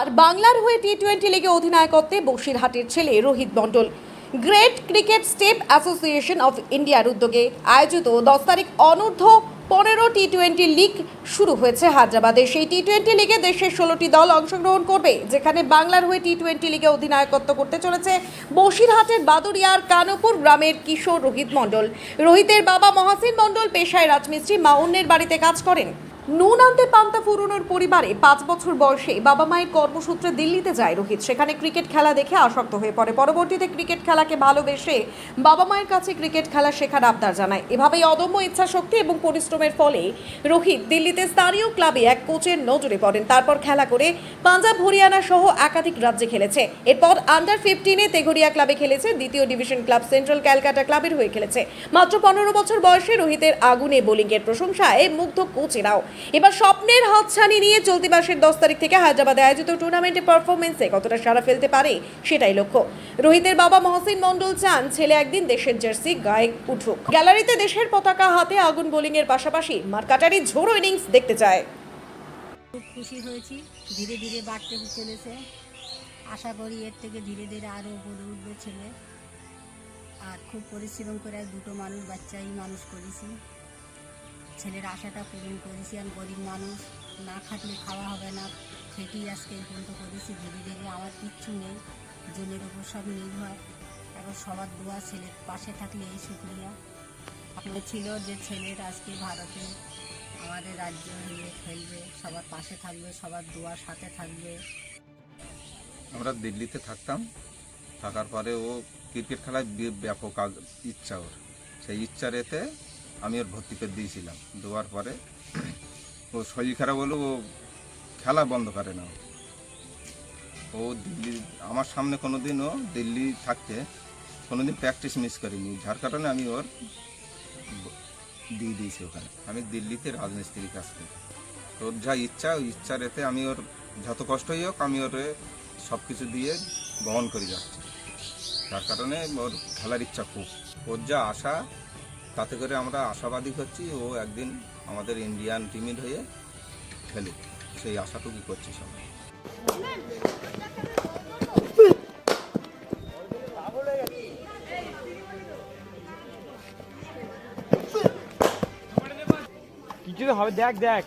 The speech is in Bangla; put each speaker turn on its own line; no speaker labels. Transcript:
এবার বাংলার হয়ে টি টোয়েন্টি লিগে অধিনায়কত্বে বসিরহাটের ছেলে Rohit Mondal. Great cricket step association of ইন্ডিয়ার উদ্যোগে আয়োজিত দশ তারিখ অনূর্ধ্ব পনেরো টি টোয়েন্টি লিগ শুরু হয়েছে হায়দ্রাবাদে। সেই টি টোয়েন্টি লিগে দেশের ষোলোটি দল অংশগ্রহণ করবে, যেখানে বাংলার হয়ে টি টোয়েন্টি লিগে অধিনায়কত্ব করতে চলেছে বসিরহাটের বাদুরিয়ার কানপুর গ্রামের কিশোর রোহিত মণ্ডল। রোহিতের বাবা মহাসিন মণ্ডল পেশায় রাজমিস্ত্রি, মা অন্যের বাড়িতে কাজ করেন। নুন আনতে পান্তা ফুরনোর পরিবারে পাঁচ বছর বয়সে বাবা মায়ের কর্মসূত্রে দিল্লিতে যায় রোহিত। সেখানে ক্রিকেট খেলা দেখে আসক্ত হয়ে পড়ে। পরবর্তীতে ক্রিকেট খেলাকে ভালোবেসে বাবা মায়ের কাছে ক্রিকেট খেলা শেখার আবদার জানায়। এভাবেই অদম্য ইচ্ছাশক্তি এবং পরিশ্রমের ফলে রোহিত দিল্লিতে স্থানীয় ক্লাবে এক কোচের নজরে পড়েন। তারপর খেলা করে পাঞ্জাব, হরিয়ানা সহ একাধিক রাজ্যে খেলেছে। এরপর আন্ডার ফিফটিনে তেঘরিয়া ক্লাবে খেলেছে। দ্বিতীয় ডিভিশন ক্লাব সেন্ট্রাল ক্যালকাটা ক্লাবের হয়ে খেলেছে। মাত্র পনেরো বছর বয়সে রোহিতের আগুনে বোলিংয়ের প্রশংসায় মুগ্ধ কোচেরাও। এবার স্বপ্নের হাতছানি নিয়ে চলতি মাসের দশ তারিখ থেকে হায়দ্রাবাদে আয়োজিত টুর্নামেন্টে পারফরমেন্সে কতটা সারা ফেলতে পারে সেটাই লক্ষ্য। রোহিতের বাবা মহসিন মণ্ডল চান ছেলে একদিন দেশের জার্সি গায়ে উঠুক। গ্যালারিতে দেশের পতাকা হাতে আগুন বোলিংয়ের পাশাপাশি মার্কাটারি ঝোড়ো ইনিংস দেখতে চায়।
খুব খুশি হয়েছি। ধীরে ধীরে বাড়তে চলেছে। আশা করি এর থেকে ধীরে ধীরে আরও গড়ে উঠবে ছেলে। আর খুব পরিশ্রম করে দুটো মানুষ, বাচ্চাই মানুষ করেছি। ছেলের আশাটা পূরণ করেছি আর গরিব মানুষ না খাটলে খাওয়া হবে না। খেটেই আজকে এই পর্যন্ত করেছি। ধীরে ধীরে আমার কিচ্ছু নেই। জনের উপর সব নির্ভর। এখন সবার দোয়া ছেলের পাশে থাকলে এই শুক্রিয়া আপনার ছিল যে ছেলের আজকে ভারতে আমাদের রাজ্য হয়ে খেলবে, সবার পাশে থাকবে, সবার দোয়ার সাথে থাকবে।
আমরা দিল্লিতে থাকতাম। থাকার পরে ও ক্রিকেট খেলায় ব্যাপক ইচ্ছা ওর। সেই ইচ্ছা এতে আমি ওর ভর্তি করে দিয়েছিলাম। দেওয়ার পরে ও শরীর খারাপ হলো, ও খেলা বন্ধ করে না। ও। দিল্লি, আমার সামনে কোনো দিনও দিল্লি থাকতে কোনো দিন প্র্যাকটিস মিস করিনি। যার কারণে আমি ওর দিয়ে দিয়েছি ওখানে। আমি দিল্লিতে রাজমিস্ত্রি কাজ করি। ওর যা ইচ্ছা, ওই ইচ্ছার এতে আমি ওর যত কষ্টই হোক, আমি ওর সব কিছু দিয়ে বহন করে যাচ্ছি। তার কারণে ওর খেলার ইচ্ছা খুব। ওর যা আশা তাতে করে আমরা আশাবাদী হচ্ছি ও একদিন আমাদের ইন্ডিয়ান টিমের হয়ে খেলুক। সেই আশাটুকু করছি সবাই।
কিছু হবে, দেখ দেখ।